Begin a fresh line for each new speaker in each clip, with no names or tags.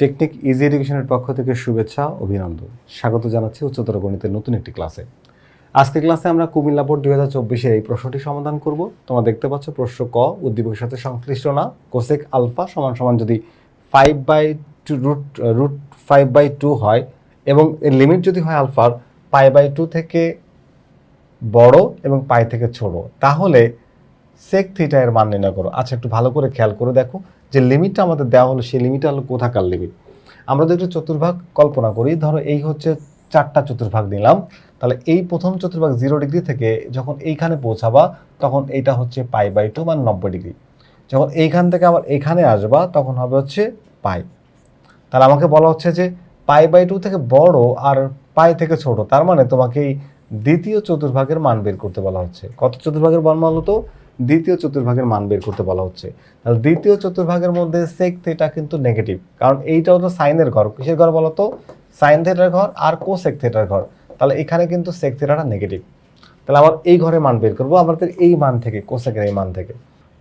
Technique easy এডুকেশনের পক্ষ থেকে শুভেচ্ছা, অভিনন্দন। স্বাগত জানাচ্ছি উচ্চতর গণিতের নতুন একটি ক্লাসে। আজকের ক্লাসে আমরা কুমিল্লা বোর্ড দুই হাজার চব্বিশের এই প্রশ্নটি সমাধান করব। তোমরা দেখতে পাচ্ছ প্রশ্ন ক, উদ্দীপকের সাথে সংশ্লিষ্ট না। কোসেক আলফা সমান সমান যদি five by two root root five by two হয় এবং এর লিমিট যদি হয় আলফার পাই বাই টু থেকে বড় এবং পাই থেকে ছোট। তাহলে সেক থিটা এর মান নির্ণয় করো। আচ্ছা একটু ভালো করে খেয়াল করে দেখো যে লিমিটটা আমাদের দেওয়া হলো, সেই লিমিটটা হলো কোথাকার লিমিট। আমরা যদি চতুর্ভাগ কল্পনা করি, ধরো এই হচ্ছে চারটা চতুর্ভাগ নিলাম, তাহলে এই প্রথম চতুর্ভাগ জিরো ডিগ্রি থেকে যখন এইখানে পৌঁছাবা, তখন এইটা হচ্ছে পাই বাই টু মানে নব্বই ডিগ্রি যখন এইখান থেকে আবার এখানে আসবা, তখন হবে হচ্ছে পাই তাহলে আমাকে বলা হচ্ছে যে পাই বাই টু থেকে বড় আর পাই থেকে ছোট, তার মানে তোমাকে এই দ্বিতীয় চতুর্ভাগের মান বের করতে বলা হচ্ছে। কত চতুর্ভাগের মান বলো তো? দ্বিতীয় চতুর্ভাগের মান বের করতে বলা হচ্ছে। তাহলে দ্বিতীয় চতুর্ভাগের মধ্যে সেক থেটা কিন্তু নেগেটিভ কারণ এইটাও তো সাইনের ঘর। কিসের ঘর বলো তো সাইন থেটার ঘর আর কো সেক থেটার ঘর। তাহলে এখানে কিন্তু সেক থেটাটা নেগেটিভ তাহলে আমার এই ঘরে মান বের করব, আমাদের এই মান থেকে কোসেকের এই মান থেকে।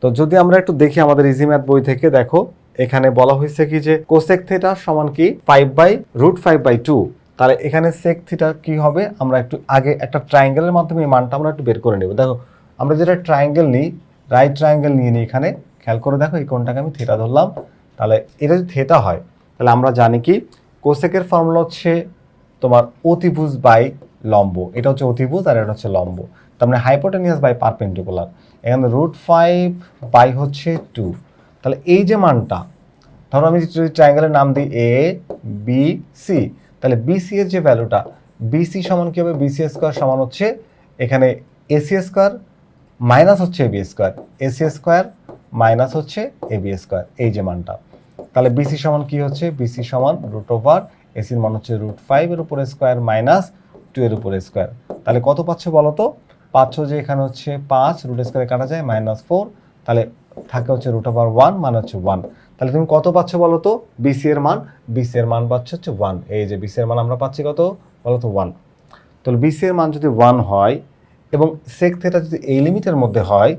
তো যদি আমরা একটু দেখি আমাদের ইজি ম্যাথ বই থেকে, দেখো, এখানে বলা হয়েছে কি যে কোসেক থিটা সমান কি? Five by root five by two তাহলে এখানে সেক থিটা কি হবে? আমরা একটু আগে একটা ট্রায়াঙ্গেলের মাধ্যমে এই মানটা আমরা একটু বের করে নেব। দেখো আমরা যেটা ট্রায়াঙ্গেল নিই রাইট ট্রায়াঙ্গেল নিয়ে নিই এখানে, খেয়াল করে দেখো এই কোনটাকে আমি থিটা ধরলাম। তাহলে এটা যদি থিটা হয়, তাহলে আমরা জানি কি, কোসেকের ফর্মুলা হচ্ছে তোমার অতিভুজ বাই লম্ব। এটা হচ্ছে অতিভুজ আর এটা হচ্ছে লম্ব। তার মানে হাইপোটেনিয়াস বাই পারপেন্ডিকুলার এখানে রুট ফাইভ বাই হচ্ছে টু তাহলে এই যে মানটা, ধরো আমি যদি ট্রায়াঙ্গেলের নাম দিই এ বি সি তাহলে বিসি এর যে ভ্যালুটা বিসি সমান কি হবে? বিসি স্কোয়ার সমান হচ্ছে এখানে এসি স্কোয়ার মাইনাস হচ্ছে AB square. AC square minus হচ্ছে এবি স্কোয়ার। এই যে মানটা। তাহলে বিসি সমান কি হচ্ছে? বিসি সমান রুট ওভার এসির মান হচ্ছে রুট ফাইভের উপরে স্কোয়ার মাইনাস টু এর উপরে স্কোয়ার। তাহলে কত পাচ্ছ বলো তো? পাচ্ছ যে এখানে হচ্ছে পাঁচ, রুট স্কোয়ারে কাটা যায় মাইনাস ফোর। তাহলে থাকে হচ্ছে রুট ওভার ওয়ান মানে হচ্ছে ওয়ান। তাহলে তুমি কত পাচ্ছ বলো তো? বিসি এর মান। বিসি এর মান পাচ্ছ হচ্ছে ওয়ান। এই যে বিসি এর মান আমরা পাচ্ছি কত? বলো তো ওয়ান। তাহলে বিসি এর মান যদি ওয়ান হয় এবং সেক থেটা যদি এই লিমিটের মধ্যে হয়,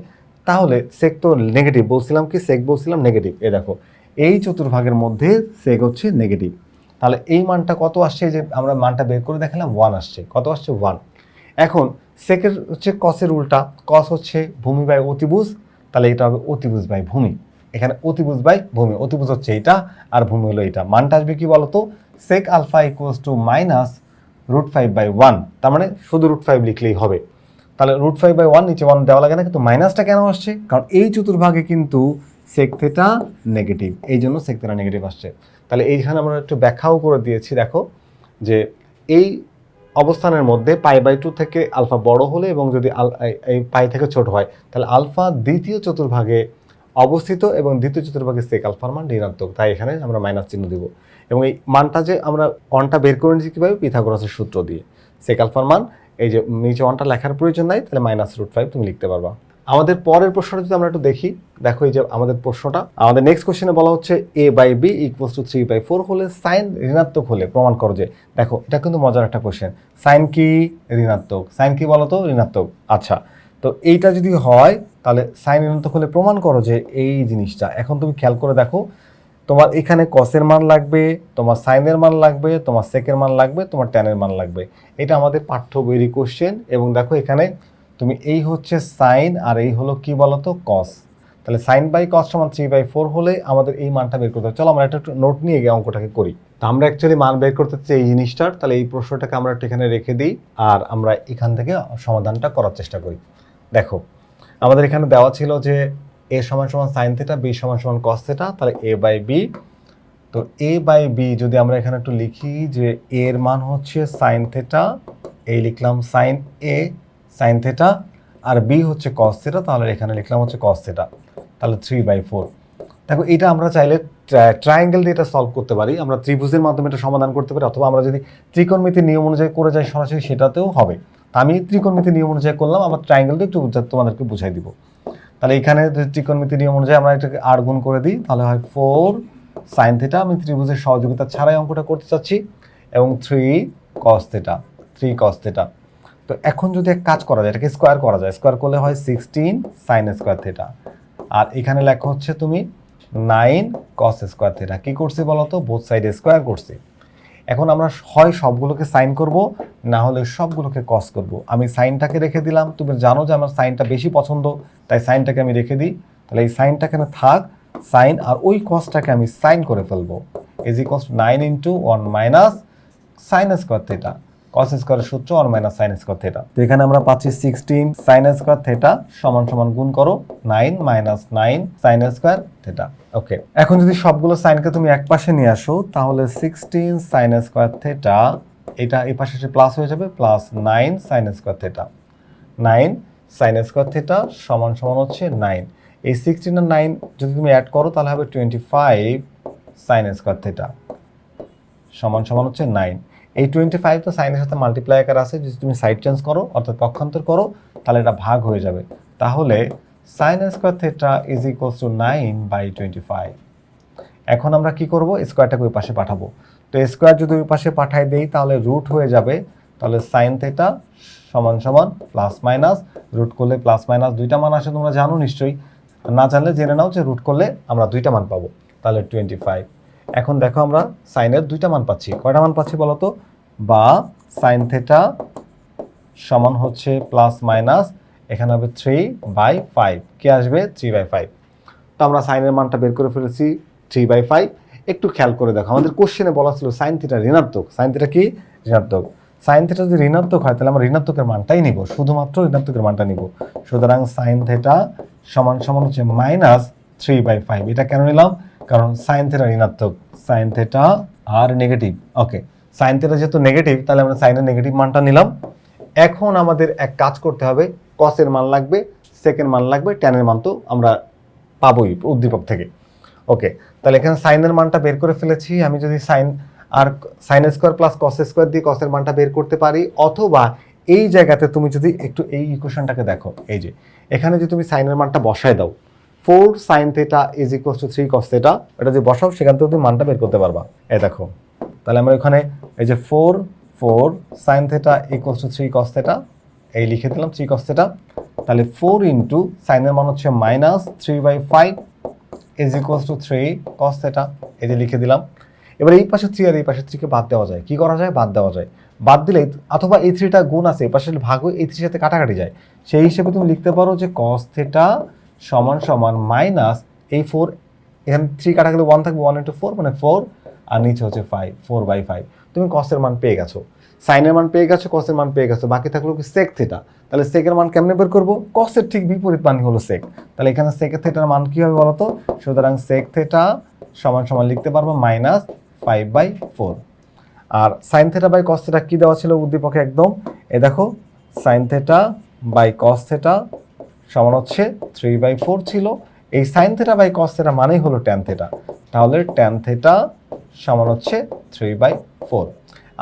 তাহলে সেক তো নেগেটিভ বলছিলাম কি? সেক বলছিলাম নেগেটিভ এ দেখো, এই চতুর্ভাগের মধ্যে সেক হচ্ছে নেগেটিভ তাহলে এই মানটা কত আসছে? যে আমরা মানটা বের করে দেখালাম ওয়ান আসছে। কত আসছে? ওয়ান এখন সেকের হচ্ছে কসের উল্টা। কস হচ্ছে ভূমি বাই অতিভুজ। তাহলে এটা হবে অতিভুজ বাই ভূমি। এখানে অতিভুজ বাই ভূমি। অতিভুজ হচ্ছে এটা আর ভূমি হলো এটা। মানটা আসবে কি বলতো? Sec alpha equals to minus root five by one তার মানে শুধু রুট ফাইভ লিখলেই হবে। তাহলে রুট ফাইভ বাই ওয়ান নিচে ওয়ান দেওয়া লাগে না, কিন্তু মাইনাসটা কেন আসছে? কারণ এই চতুর্ভাগে কিন্তু সেক থেটা নেগেটিভ এই জন্য সেক থেটা নেগেটিভ আসছে। তাহলে এইখানে আমরা একটু ব্যাখ্যাও করে দিয়েছি, দেখো, যে এই অবস্থানের মধ্যে পাই বাই টু থেকে আলফা বড় হলে এবং যদি এই- পাই থেকে ছোট হয়, তাহলে আলফা দ্বিতীয় চতুর্ভাগে অবস্থিত এবং দ্বিতীয় চতুর্ভাগে সেক আলফার মান ঋণাত্মক। তাই এখানে আমরা মাইনাস চিহ্ন দিব। এবং এই মানটা যে আমরা অনটা বের করে নিচ্ছি কীভাবে? পিথাগোরাসের সূত্র দিয়ে। সেক আলফার মান এই যে নিচে ওয়ানটা লেখার প্রয়োজন নাই, তাহলে মাইনাস রুট ফাইভ তুমি লিখতে পারবা। আমাদের পরের প্রশ্নটা যদি আমরা একটু দেখি, দেখো এই যে আমাদের প্রশ্নটা। আমাদের নেক্সট কোশ্চেনে বলা হচ্ছে A by B equals to three by four হলে সাইন ঋণাত্মক হলে, প্রমাণ করো যে, দেখো, এটা কিন্তু মজার একটা কোশ্চেন সাইন কি ঋণাত্মক? সাইন কি বলো তো ঋণাত্মক। আচ্ছা তো এইটা যদি হয়, তাহলে সাইন ঋণাত্মক হলে প্রমাণ করো যে এই জিনিসটা। এখন তুমি খেয়াল করে দেখো তোমার এখানে কসের মান লাগবে, তোমার সাইনের মান লাগবে, তোমার সেকের মান লাগবে, তোমার ট্যানের মান লাগবে। এটা আমাদের পাঠ্য বইয়েরই কোশ্চেন এবং দেখো এখানে তুমি এই হচ্ছে সাইন আর এই হলো কি বলতো? কস তাহলে সাইন বাই কস সমান থ্রি বাই ফোর হলে আমাদের এই মানটা বের করতে হবে। চলো আমরা একটু নোট নিয়ে গিয়ে অঙ্কটাকে করি। তো আমরা অ্যাকচুয়ালি মান বের করতে চাই এই জিনিসটার। তাহলে এই প্রশ্নটাকে আমরা একটু এখানে রেখে দিই আর আমরা এখান থেকে সমাধানটা করার চেষ্টা করি। দেখো, আমাদের এখানে দেওয়া ছিল যে এ সমান সমান সাইন থেটা বি সমান সমান কস থেটা তাহলে এ বাই বি তো এ বাই বি যদি আমরা এখানে একটু লিখি যে এর মান হচ্ছে সাইন থেটা এই লিখলাম সাইন এ সাইন থেটা আর বি হচ্ছে কস থেটা তাহলে এখানে লিখলাম হচ্ছে কস থেটা তাহলে থ্রি বাই ফোর দেখো, এটা আমরা চাইলে ট্রায়াঙ্গেল দিয়ে এটা সলভ করতে পারি, আমরা ত্রিভুজের মাধ্যমে এটা সমাধান করতে পারি, অথবা আমরা যদি ত্রিকোণমিতির নিয়ম অনুযায়ী করে যাই সরাসরি সেটাতেও হবে। আমি ত্রিকোণমিতির নিয়ম অনুযায়ী করলাম আমার ট্রায়াঙ্গেলটা একটু তোমাদেরকে বুঝাই দিব। তাহলে এখানে ত্রিকোণমিতি নিয়ম অনুযায়ী আমরা এটাকে আট গুণ করে দিই, তাহলে হয় ফোর সাইন থেটা আমি ত্রিভুজের সহযোগিতা ছাড়াই অঙ্কটা করতে চাচ্ছি, এবং three cos theta three cos theta তো এখন যদি এক কাজ করা যায়, এটাকে স্কোয়ার করা যায় স্কোয়ার করলে হয় সিক্সটিন সাইন স্কোয়ার থেটা আর এখানে লেখা হচ্ছে তুমি নাইন কস স্কোয়ার থেটা কী করছি বলো তো বোথ সাইডে স্কোয়ার করছি। এখন আমরা হয় সবগুলোকে সাইন করব, না হলে সবগুলোকে কস করব। আমি সাইনটাকে রেখে দিলাম। তুমি জানো যে আমার সাইনটা বেশি পছন্দ, তাই সাইনটাকে আমি রেখে দিই। তাহলে এই সাইনটা এখানে থাক, সাইন, আর ওই কসটাকে আমি সাইন করে ফেলব। Is equals nine into one minus sine square theta cos স্কোয়ারের সূত্র one minus sine square theta তো এখানে আমরা পাচ্ছি সিক্সটিন সাইন স্কোয়ার থেটা সমান সমান গুণ করো nine minus nine sine square theta okay এখন যদি সবগুলো সাইনকে তুমি এক পাশে নিয়ে আসো, তাহলে সিক্সটিন সাইন স্কোয়ার থেটা এটা এই পাশে এসে প্লাস হয়ে যাবে plus nine sine square theta nine sine square theta সমান সমান হচ্ছে নাইন এই সিক্সটিন আর নাইন যদি তুমি অ্যাড করো, তাহলে হবে twenty five sine square theta সমান সমান হচ্ছে নাইন এই টোয়েন্টি ফাইভ তো সাইনের সাথে মাল্টিপ্লাই আছে, যদি তুমি সাইড চেঞ্জ করো, অর্থাৎ পক্ষান্তর করো, তাহলে এটা ভাগ হয়ে যাবে। তাহলে sine square theta is equals to nine by twenty five এখন আমরা কি করব? স্কোয়ারটাকে ওই পাশে পাঠাবো। তো স্কোয়ার যদি ওই পাশে পাঠাই দেই, তাহলে রুট হয়ে যাবে। তাহলে সাইন থেটা সমান সমান প্লাস মাইনাস রুট করলে প্লাস মাইনাস দুইটা মান আসে, তোমরা জানো নিশ্চয়ই। না জানলে জেনে নাও যে রুট করলে আমরা দুইটা মান পাবো। তাহলে টোয়েন্টি ফাইভ এখন দেখো আমরা সাইনের দুইটা মান পাচ্ছি। কয়টা মান পাচ্ছি বলো তো বা সাইন থেটা সমান হচ্ছে প্লাস মাইনাস এখানে হবে থ্রি বাই ফাইভ কে আসবে? থ্রি বাই ফাইভ তো আমরা সাইনের মানটা বের করে ফেলেছি থ্রি বাই ফাইভ একটু খেয়াল করে দেখো, আমাদের কোশ্চেনে বলা ছিল সাইন থিটা ঋণাত্মক। সাইন থিটা কি? ঋণাত্মক। সাইন থিটা যদি ঋণাত্মক হয়, তাহলে আমরা ঋণাত্মকের মানটাই নিব, শুধুমাত্র ঋণাত্মকের মানটা নিব। সুতরাং সাইন থিটা সমান সমান হচ্ছে মাইনাস থ্রি বাই ফাইভ এটা কেন নিলাম? কারণ সাইন থিটা ঋণাত্মক। সাইন থিটা আর নেগেটিভ ওকে সাইন থিটা যেহেতু নেগেটিভ তাহলে আমরা সাইনের নেগেটিভ মানটা নিলাম। এখন আমাদের এক কাজ করতে হবে কসের মান লাগবে সেকেন্ড মান লাগবে ট্যানের মান তো আমরা পাবোই উদ্দীপক থেকে। ওকে তাহলে এখানে সাইনের মানটা বের করে ফেলেছি, আমি যদি সাইন আর sine square plus cos square দিয়ে কসের মানটা বের করতে পারি, অথবা এই জায়গাতে তুমি যদি একটু এই ইকুয়েশনটাকে দেখো, এই যে, এখানে যদি তুমি সাইনের মানটা বসায় দাও four sine theta is equal to three cos theta এটা যে বসাও, সেখান থেকে তুমি মানটা বের করতে পারবা। এই দেখো তাহলে আমরা ওখানে এই যে four four sine theta equal to three cos theta এই লিখে দিলাম থ্রি কস থেটা তাহলে ফোর ইন্টু সাইনের মান হচ্ছে minus three by five is equals to three cos theta এই যে লিখে দিলাম। এবার এই পাশে থ্রি আর এই পাশে থ্রিকে বাদ দেওয়া যায়। কি করা যায়? বাদ দেওয়া যায়। বাদ দিলে অথবা এই থ্রিটা গুণ আছে, এই পাশে ভাগ হয়ে এই থ্রির সাথে কাটাকাটি যায়। সেই হিসেবে তুমি লিখতে পারো যে কস থেটা সমান সমান মাইনাস এই ফোর এখানে থ্রি কাটা গেলে ওয়ান থাকবে ওয়ান ইন্টু ফোর মানে ফোর আর নিচে হচ্ছে ফাইভ ফোর বাই ফাইভ তুমি কসের মান পেয়ে গেছো। সাইনের মান পেয়ে গেছো কসের মান পেয়ে গেছো। বাকি থাকল কি সেক থেটা তাহলে সেকের মান কেমনে বের করব? কসের ঠিক বিপরীত মান হলো সেক তাহলে এখানে সেক থেটার মান কী হবে বলতো? সুতরাং সেক থেটা সমান সমান লিখতে পারব minus five by four R sine theta by cos theta কী দেওয়া ছিল উদ্দীপকে একদম? এ দেখো sine theta by cos theta সমান হচ্ছে থ্রি বাই ফোর ছিল। এই sine theta by cos theta মানেই হলো ট্যান থেটা তাহলে ট্যান থেটা সমান হচ্ছে থ্রি বাই ফোর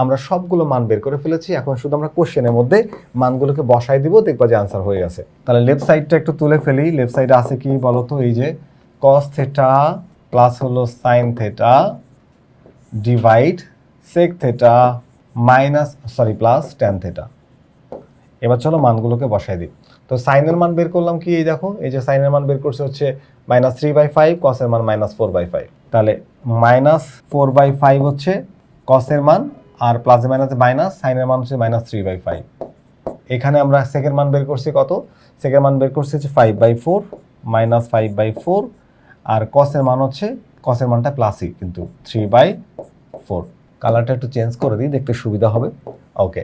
আমরা সবগুলো মান বের করে ফেলেছি, এখন শুধু আমরা কোশ্চেনের মধ্যে মানগুলোকে বসাই দিব, দেখবা যে আনসার হয়ে গেছে। তাহলে লেফট সাইডটা একটু তুলে ফেলি। লেফট সাইডে আছে কি বলতো? এই যে কস থেটা প্লাস হলো sine theta divide sec theta minus sorry plus tan theta এবার চলো মানগুলোকে বসাই দিই। তো সাইনের মান বের করলাম কি? এই দেখো, এই যে সাইনের মান বের করছে হচ্ছে মাইনাস থ্রি বাই ফাইভ কসের মান মাইনাস ফোর বাই ফাইভ তাহলে মাইনাস ফোর বাই ফাইভ হচ্ছে কসের মান, আর প্লাস মাইনাস মাইনাস সাইনের মান হচ্ছে মাইনাস থ্রি বাই ফাইভ এখানে আমরা সেকেন্ড মান বের করছি কত? সেকেন্ড মান বের করছি হচ্ছে five by four minus five by four আর কসের মান হচ্ছে কসের মানটা প্লাসই কিন্তু থ্রি বাই ফোর কালারটা একটু চেঞ্জ করে দিই, দেখতে সুবিধা হবে। ওকে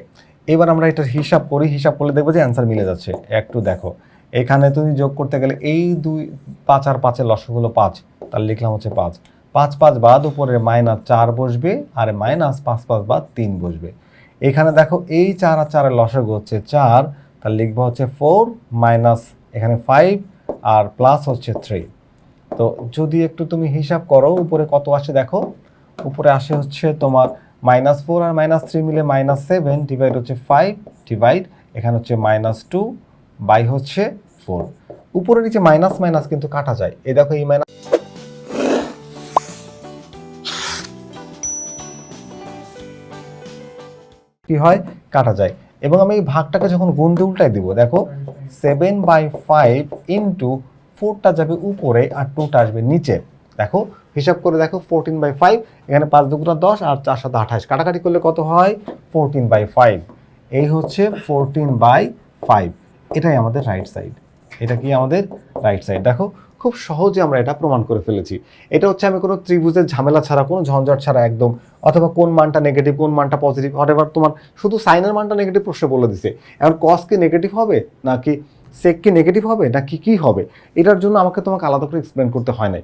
এবার আমরা এটার হিসাব করি, হিসাব করলে দেখব যে অ্যান্সার মিলে যাচ্ছে। একটু দেখো। এখানে তুমি যোগ করতে গেলে এই দুই পাঁচ আর পাঁচের লসগুলো পাঁচ, তাহলে লিখলাম হচ্ছে পাঁচ। পাঁচ পাঁচ বাদ উপরে মাইনাস চার বসবে আর মাইনাস পাঁচ পাঁচ বাদ তিন বসবে। এখানে দেখো এই চার আর চারের লসক হচ্ছে চার, তাহলে লিখব হচ্ছে ফোর মাইনাস এখানে ফাইভ আর প্লাস হচ্ছে থ্রি। তো যদি একটু তুমি হিসাব করো, উপরে কত আসে দেখো, উপরে আসে হচ্ছে তোমার মাইনাস ফোর আর মাইনাস থ্রি মিলে মাইনাস সেভেন ডিভাইড হচ্ছে ফাইভ ডিভাইড, এখানে হচ্ছে মাইনাস টু বাই হচ্ছে ফোর। উপরে নিচে মাইনাস মাইনাস কিন্তু কাটা যায়। এই দেখো এই মাইনাস কি হয়? কাটা যায়। এবং আমি এই ভাগটাকে যখন গুণ দিয়ে উল্টাই দিব, দেখো সেভেন বাই ফাইভ ইন্টু ফোরটা যাবে উপরে আর টুটা আসবে নিচে। দেখো, হিসাব করে দেখো ফোরটিন বাই ফাইভ এখানে পাঁচ দুগুণা দশ আর চার সাথে আঠাশ। কাটাকাটি করলে কত হয়? ফোরটিন বাই ফাইভ এই হচ্ছে ফোরটিন বাই ফাইভ এটাই আমাদের রাইট সাইড এটা কি আমাদের রাইট সাইড দেখো খুব সহজে আমরা এটা প্রমাণ করে ফেলেছি। এটা হচ্ছে আমি কোনো ত্রিভুজের ঝামেলা ছাড়া, কোনো ঝঞ্ঝট ছাড়া একদম, অথবা কোন মানটা নেগেটিভ কোন মানটা পজিটিভ হটেভার তোমার শুধু সাইনের মানটা নেগেটিভ প্রশ্নে বলে দিছে। এখন কস কি নেগেটিভ হবে, নাকি সেক কি নেগেটিভ হবে না কি কী হবে? এটার জন্য আমাকে তোমাকে আলাদা করে এক্সপ্লেন করতে হয় নাই।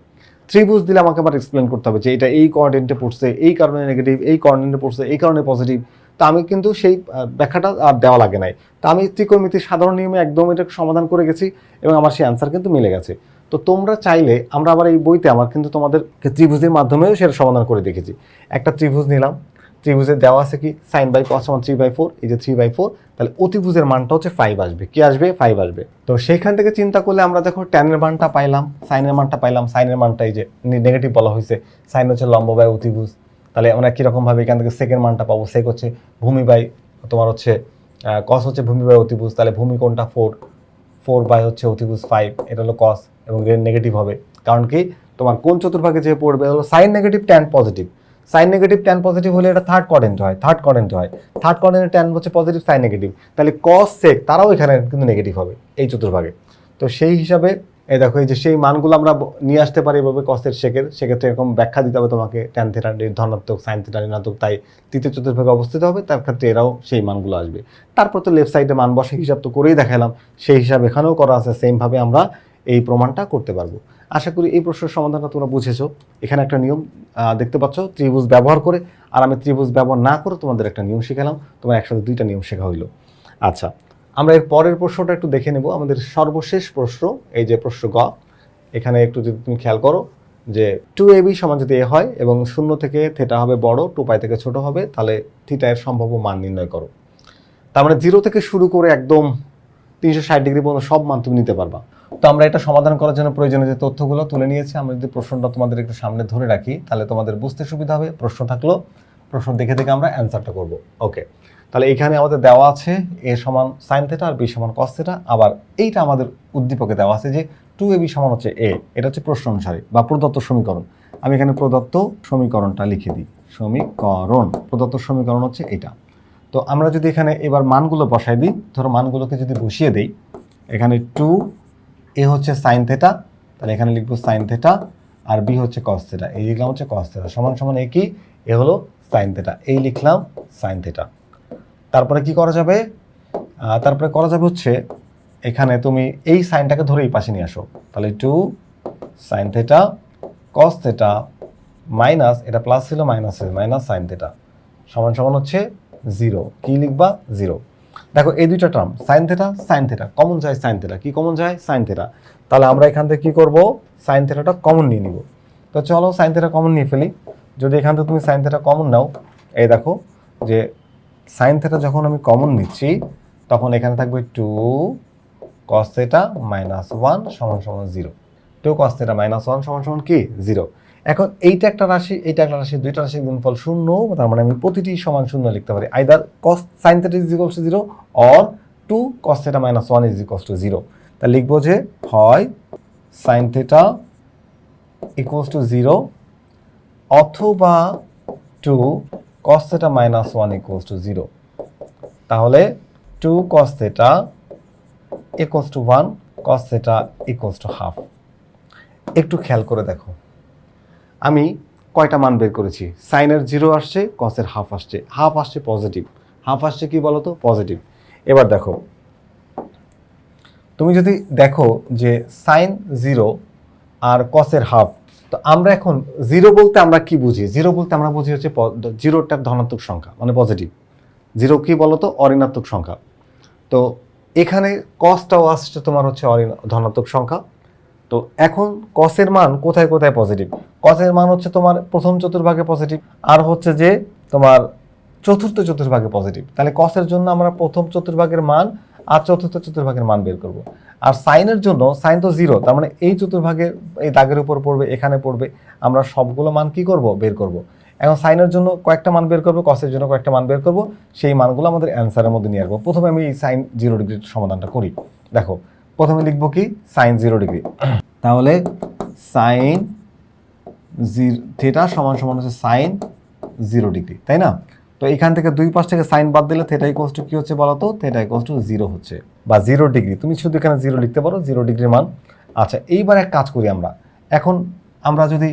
ত্রিভুজ দিলে আমাকে আবার এক্সপ্লেন করতে হবে যে এটা এই কোঅর্ডিনেটে পড়ছে, এই কারণে নেগেটিভ এই কোঅর্ডিনেটে পড়ছে, এই কারণে পজিটিভ তা আমি কিন্তু সেই ব্যাখ্যাটা আর দেওয়া লাগে নাই। তা আমি ত্রিকোণমিতির সাধারণ নিয়মে একদম এটা সমাধান করে গেছি এবং আমার সেই অ্যান্সার কিন্তু মিলে গেছে। তো তোমরা চাইলে, আমরা আবার এই বইতে আমার কিন্তু তোমাদের ত্রিভুজের মাধ্যমেও সেটা সমাধান করে দেখেছি। একটা ত্রিভুজ নিলাম। ত্রিভুজের দেওয়া আছে কি? সাইন বাই কস সমান থ্রি বাই ফোর এই যে থ্রি বাই ফোর তাহলে অতিভুজের মানটা হচ্ছে ফাইভ আসবে। কি আসবে? ফাইভ আসবে। তো সেইখান থেকে চিন্তা করলে আমরা দেখো ট্যানের মানটা পাইলাম সাইনের মানটা পাইলাম সাইনের মানটা এই যে নেগেটিভ বলা হয়েছে সাইন হচ্ছে লম্ব বাই অতিভুজ। তাহলে আমরা কীরকমভাবে এখান থেকে সেকেন্ড মানটা পাবো। সেক হচ্ছে ভূমি বাই তোমার হচ্ছে কস হচ্ছে ভূমি বাই অতিভুজ। তাহলে ভূমি কোনটা? ফোর ফোর বাই হচ্ছে অতিভুজ ফাইভ এটা হলো কস এবং রেন নেগেটিভ হবে। কারণ কি? তোমার কোন চতুর্ভাগে যে পড়বে? হলো sine negative tan positive sine negative tan positive হলে এটা থার্ড কোয়ারেন্ট হয় থার্ড কোয়ারেন্ট হয়। থার্ড কোয়ারেন্টের ট্যান হচ্ছে পজিটিভ সাইন নেগেটিভ তাহলে কস সেক তারাও এখানে কিন্তু নেগেটিভ হবে, এই চতুর্ভাগে। তো সেই হিসাবে, এই দেখো, এই যে সেই মানগুলো আমরা নিয়ে আসতে পারি এভাবে কসের শেখের সেক্ষেত্রে এরকম ব্যাখ্যা দিতে হবে তোমাকে ট্যান থেটা ধনাত্মক সাইন থেটা ঋণাত্মক, তাই তৃতীয় চতুর্ভাগে অবস্থিত হবে, তার ক্ষেত্রে এরাও সেই মানগুলো আসবে। তারপর তো লেফট সাইডে মান বসে হিসাব তো করেই দেখালাম। সেই হিসাব এখানেও করা আছে সেমভাবে আমরা এই প্রমাণটা করতে পারব। আশা করি এই প্রশ্নের সমাধানটা তোমরা বুঝেছ। এখানে একটা নিয়ম দেখতে পাচ্ছ, ত্রিভুজ ব্যবহার করে, আর আমি ত্রিভুজ ব্যবহার না করে তোমাদের একটা নিয়ম শেখালাম, তোমার একসাথে দুইটা নিয়ম শেখা হইল। আচ্ছা আমরা এর পরের প্রশ্নটা একটু দেখে নেব। আমাদের সর্বশেষ প্রশ্ন, এই যে প্রশ্ন গ, এখানে একটু যদি তুমি খেয়াল করো যে টু এ বি সমান যদি এ হয় এবং শূন্য থেকে থেটা হবে বড় টু পাই থেকে ছোট হবে, তাহলে থিটা এর সম্ভাব্য মান নির্ণয় করো। তার মানে জিরো থেকে শুরু করে একদম তিনশো ষাট ডিগ্রি পর্যন্ত সব মান তুমি নিতে পারবা। তো আমরা এটা সমাধান করার জন্য প্রয়োজনীয় যে তথ্যগুলো তুলে নিয়েছি, আমরা যদি প্রশ্নটা তোমাদের একটু সামনে ধরে রাখি, তাহলে তোমাদের বুঝতে সুবিধা হবে। প্রশ্ন থাকল, প্রশ্ন দেখে দেখে আমরা অ্যান্সারটা করব। ওকে তাহলে এখানে আমাদের দেওয়া আছে এ সমান সাইন থেটা আর বি সমান কস থেটা আবার এইটা আমাদের উদ্দীপকে দেওয়া আছে যে টু এ বি সমান হচ্ছে এ এটা হচ্ছে প্রশ্ন অনুসারে বা প্রদত্ত সমীকরণ। আমি এখানে প্রদত্ত সমীকরণটা লিখে দিই। সমীকরণ, প্রদত্ত সমীকরণ হচ্ছে এটা। তো আমরা যদি এখানে এবার মানগুলো বসাই দিই, ধরো মানগুলোকে যদি বসিয়ে দিই, এখানে টু এ হচ্ছে সাইন থেটা তাহলে এখানে লিখব সাইন থেটা আর বি হচ্ছে কস থেটা এই লিখলাম হচ্ছে কস থেটা সমান সমান এ কি? এ হলো সাইন থেটা এই লিখলাম সাইন থেটা তারপরে কি করা যাবে? তারপরে করা যাবে হচ্ছে, এখানে তুমি এই সাইনটাকে ধরে এই পাশে নিয়ে আসো। তাহলে two sine theta cos theta minus এটা প্লাস ছিল মাইনাস মাইনাস সাইন থেটা সমান সমান হচ্ছে জিরো কি লিখবা? জিরো দেখো, এই দুইটা term sine theta sine theta common যায় সাইন থেটা কি কমন যায়? সাইন থেটা তাহলে আমরা এখান থেকে কি করব? সাইন থেটাটা কমন নিয়ে নিব। তো চলো সাইন থেটা কমন নিয়ে ফেলি। যদি এখান থেকে তুমি সাইন থেটা কমন নাও, এই দেখো যে সাইন থেটা যখন আমি কমন নিচ্ছি, তখন এখানে থাকবে two cos theta minus one সমান সমান zero two cos theta minus one সমান সমান কি? জিরো এখন এইটা একটা রাশি, এইটা একটা রাশি, দুইটা রাশির গুণফল শূন্য, তার মানে আমি প্রতিটি সমান শূন্য লিখতে পারি। Either cos sine theta is equals to zero or two cos theta minus one is equals to zero তা লিখব যে হয় sine theta equals to zero অথবা two cos theta minus one equals to zero তাহলে two cos theta equals to one cos theta equals to half একটু খেয়াল করে দেখো। আমি কয়টা মান বের করেছি? সাইনের জিরো আসছে, কসের হাফ আসছে। হাফ আসছে পজিটিভ। হাফ আসছে কি বলো তো পজিটিভ। এবার দেখো, তুমি যদি দেখো যে সাইন জিরো আর কসের হাফ, তো আমরা এখন জিরো বলতে আমরা কি বুঝি? জিরো বলতে আমরা বুঝি হচ্ছে জিরোটা ধনাত্মক সংখ্যা মানে পজিটিভ। জিরো কি বলো তো অঋণাত্মক সংখ্যা। তো এখানে কসটাও আসছে তোমার হচ্ছে ধনাত্মক সংখ্যা। তো এখন কসের মান কোথায় কোথায় পজিটিভ কসের মান হচ্ছে তোমার প্রথম চতুর্ভাগে পজিটিভ আর হচ্ছে যে তোমার চতুর্থ চতুর্ভাগে পজিটিভ তাহলে কসের জন্য আমরা প্রথম চতুর্ভাগের মান আর চতুর্থ চতুর্ভাগের মান বের করব। আর সাইনের জন্য সাইন তো জিরো তার মানে এই চতুর্ভাগের এই দাগের উপর পড়বে, এখানে পড়বে, আমরা সবগুলো মান কি করব? বের করব। এখন সাইনের জন্য কয়েকটা মান বের করব কসের জন্য কয়েকটা মান বের করব, সেই মানগুলো আমাদের অ্যান্সারের মধ্যে নিয়ে আসব। প্রথমে আমি এই সাইন জিরো ডিগ্রির সমাধানটা করি। দেখো প্রথমে লিখব কি? সাইন জিরো ডিগ্রি তাহলে সাইন থিটা সমান সমান হচ্ছে সাইন জিরো ডিগ্রি তাই না? তো এখান থেকে দুই পাশ থেকে সাইন বাদ দিলে থেটা ইকোয়াস টু কি হচ্ছে বলো তো থেটা ইকোয়াস টু জিরো হচ্ছে, বা জিরো ডিগ্রি তুমি শুধু এখানে জিরো লিখতে পারো জিরো ডিগ্রির মান। আচ্ছা এইবার এক কাজ করি আমরা। এখন আমরা যদি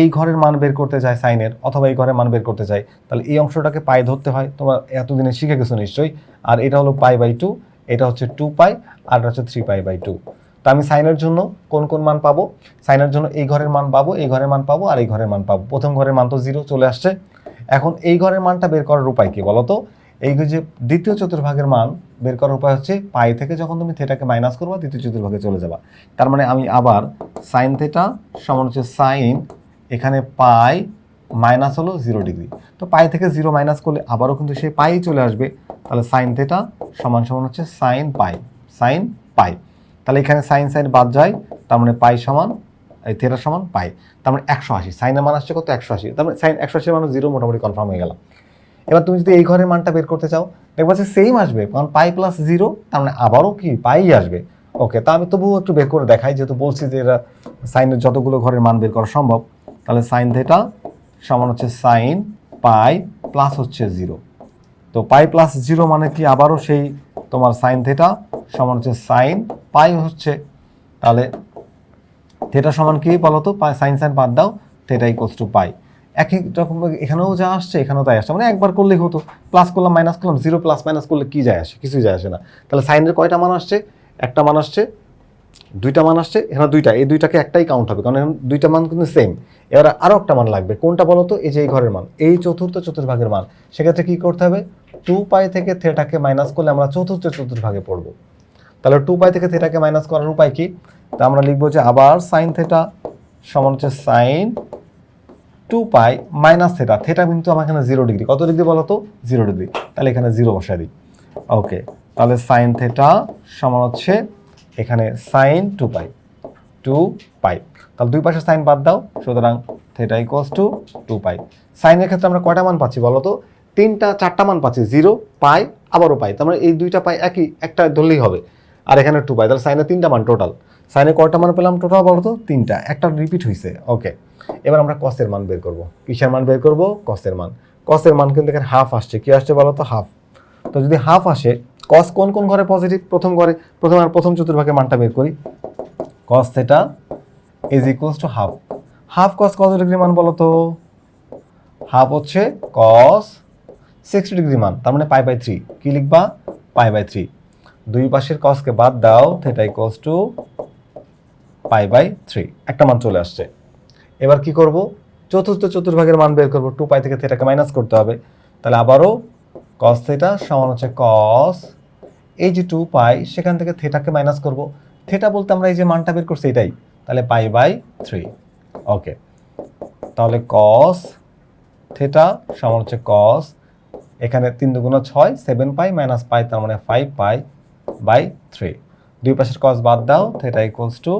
এই ঘরের মান বের করতে চাই সাইনের অথবা এই ঘরের মান বের করতে চাই, তাহলে এই অংশটাকে পাই ধরতে হয়। তোমরা এতদিনে শিখে গেছো নিশ্চয়ই। আর এটা হলো পাই বাই টু এটা হচ্ছে টু পাই আর হচ্ছে থ্রি পাই বাই টু তো আমি সাইনের জন্য কোন কোন মান পাবো? সাইনের জন্য এই ঘরের মান পাবো, এই ঘরের মান পাবো, আর এই ঘরের মান পাবো। প্রথম ঘরের মান তো জিরো চলে আসছে। এখন এই ঘরের মানটা বের করার উপায় কি বলো তো এই যে দ্বিতীয় চতুর্ভাগের মান বের করার উপায় হচ্ছে পাই থেকে যখন তুমি থেটাকে মাইনাস করবা, দ্বিতীয় চতুর্ভাগে চলে যাবা। তার মানে আমি আবার সাইন থেটা সমান হচ্ছে সাইন এখানে পাই মাইনাস হলো জিরো ডিগ্রি। তো পাই থেকে জিরো মাইনাস করলে আবারও কিন্তু সেই পাই চলে আসবে। তাহলে সাইন থেটা সমান সমান হচ্ছে সাইন পাই সাইন পাই তাহলে এখানে সাইন সাইন বাদ যায়, তার মানে পাই সমান থেটা সমান পাই তার মানে একশো আশি সাইনের মান আসছে কত? একশো আশি। তার মানে সাইন একশো আশির মানে জিরো মোটামুটি কনফার্ম হয়ে গেল। এবার তুমি যদি এই ঘরের মানটা বের করতে চাও, দেখবা যে সেম আসবে, কারণ পাই প্লাস জিরো তার মানে আবারও কি? পাই আসবে। ওকে তা আমি তবুও একটু বের করে দেখাই, যেহেতু বলছি যে এরা সাইনের যতগুলো ঘরের মান বের করা সম্ভব, তাহলে সাইন থেটা সমান হচ্ছে সাইন পাই প্লাস হচ্ছে জিরো তো পাই প্লাস জিরো মানে কি? আবারও সেই তোমার সাইন থেটা সমান হচ্ছে সাইন পাই হচ্ছে। তাহলে থেটা সমান কি বলো তো? সাইন সাইন বাদ দাও থেটা ইকোয়ালস টু পাই একই রকম এখানেও যা আসছে, এখানেও তাই আসছে। মানে একবার করলেই হতো। প্লাস করলাম মাইনাস করলাম জিরো প্লাস মাইনাস করলে কি যায় আসে? কিছুই যায় আসে না। তাহলে সাইনের কয়টা মান আসছে? একটা মান আসছে দুইটা মান আসছে, এখানে দুইটা। এই দুইটাকে একটাই কাউন্ট হবে, কারণ এখন দুইটা মান কিন্তু সেম এবার আরও একটা মান লাগবে, কোনটা বলো তো? এই যে এই ঘরের মান। এই চতুর্থ চতুর্ভাগের মান। সেক্ষেত্রে কি করতে হবে? টু পাই থেকে থেটাকে মাইনাস করলে আমরা চতুর্থ চতুর্ভাগে পড়ব। তাহলে টু পাই থেকে থেটাকে মাইনাস করার উপায় কি? তা আমরা লিখব যে আবার সাইন থেটা সমান হচ্ছে sine two pi minus theta theta কিন্তু আমার এখানে জিরো ডিগ্রি কত ডিগ্রি বলো তো? জিরো ডিগ্রি তাহলে এখানে জিরো বসাই দিই। ওকে তাহলে সাইন থেটা সমান হচ্ছে এখানে sine two pi two pi তাহলে দুই পাশে সাইন বাদ দাও, সুতরাং theta equals to two pi সাইনের ক্ষেত্রে আমরা কয়টা মান পাচ্ছি বলো তো? তিনটা, চারটা মান পাচ্ছি জিরো পাই আবারও পাই তার মানে এই দুইটা পাই একই, একটা ধরলেই হবে। আর এখানে টু পাই তাহলে সাইনে তিনটা মান টোটাল সাইনে কয়টা মান পেলাম টোটাল বলো তো? তিনটা। একটা রিপিট হয়েছে ওকে এবার আমরা কসের মান বের করব। কিসের মান বের করব? কসের মান। কসের মান কিন্তু এখানে হাফ আসছে। কী আসছে বলো তো? হাফ তো যদি হাফ আসে কস কোন কোন ঘরে পজিটিভ প্রথম ঘরে, প্রথম আর প্রথম চতুর্ভাগের মানটা বের করি। Cos theta is equals to half half cos কত ডিগ্রি মান বলো তো। হাফ হচ্ছে কস সিক্সটি ডিগ্রি মান, তার মানে পাই বাই থ্রি কী লিখবা? পাই বাই থ্রি দুই পাশের কসকে বাদ দাও theta equals to pi by three একটা মান চলে আসছে। এবার কি করব? চতুর্থ চতুর্ভাগের মান বের করব। টু পাই থেকে থেটাকে মাইনাস করতে হবে। তাহলে আবারও কস থেটা সমান হচ্ছে কস এই যে টু পাই, সেখান থেকে থেটাকে মাইনাস করব। থেটা বলতে আমরা এই যে মানটা বের করছি এটাই। তাহলে পাই বাই থ্রি ওকে তাহলে কস থেটা সমান হচ্ছে কস এখানে তিন দুগুণ ছয় সেভেন পাই মাইনাস পাই, তার মানে ফাইভ পাই বাই থ্রি দুই পাশের কস বাদ দাও theta equals to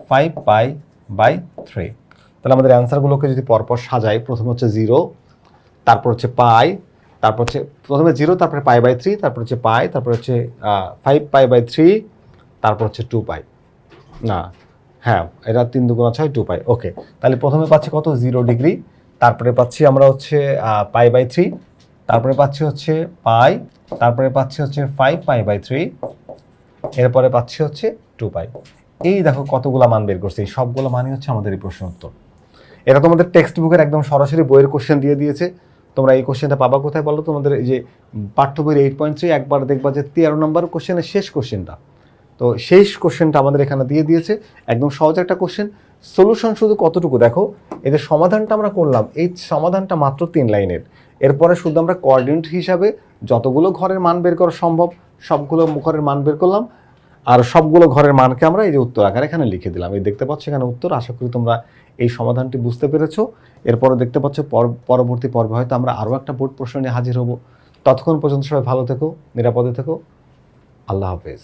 five pi by three তাহলে আমাদের অ্যান্সারগুলোকে যদি পরপর সাজাই, প্রথম হচ্ছে জিরো তারপর হচ্ছে পাই তারপর হচ্ছে প্রথমে জিরো, তারপরে পাই বাই থ্রি, তারপর হচ্ছে পাই, তারপর হচ্ছে ফাইভ পাই বাই থ্রি, তারপর হচ্ছে টু পাই। না হ্যাঁ এটা তিন দুগুণা ছয়, টু পাই। ওকে, তাহলে প্রথমে পাচ্ছি কত? Zero degree. তারপরে পাচ্ছি আমরা হচ্ছে পাই বাই থ্রি, তারপরে পাচ্ছি হচ্ছে পাই, তারপরে পাচ্ছি হচ্ছে ফাইভ পাই বাই থ্রি, এরপরে পাচ্ছি হচ্ছে টু পাই। এই দেখো কতগুলো মান বের করছে, এই সবগুলো মানই হচ্ছে আমাদের এই প্রশ্ন উত্তর। এটা তোমাদের টেক্সট বুকের একদম সরাসরি বইয়ের কোশ্চেন দিয়ে দিয়েছে। তোমরা এই কোশ্চেনটা পাবা কোথায় বলো তোমাদের এই যে পাঠ্য বইয়ের এইট পয়েন্ট থ্রি একবার দেখবা যে তেরো নম্বর কোশ্চেনের শেষ কোশ্চেনটা তো শেষ কোশ্চেনটা আমাদের এখানে দিয়ে দিয়েছে। একদম সহজ একটা কোশ্চেন সলিউশন শুধু কতটুকু? দেখো যে সমাধানটা আমরা করলাম। এই সমাধানটা মাত্র তিন লাইনের। এরপরে শুধু আমরা কোঅর্ডিনেট হিসাবে যতগুলো ঘরের মান বের করা সম্ভব, সবগুলো ঘরের মান বের করলাম। আর সবগুলো ঘরের মানকে আমরা এই যে উত্তর আকারে এখানে লিখে দিলাম। এই দেখতে পাচ্ছ এখানে উত্তর। আশা করি তোমরা এই সমাধানটি বুঝতে পেরেছ। এরপরে দেখতে পাচ্ছ পরবর্তী পর্বে হয়তো আমরা আরও একটা বোর্ড প্রশ্ন নিয়ে হাজির হব। ততক্ষণ পর্যন্ত সবাই ভালো থেকো, নিরাপদে থেকো। আল্লাহ হাফেজ।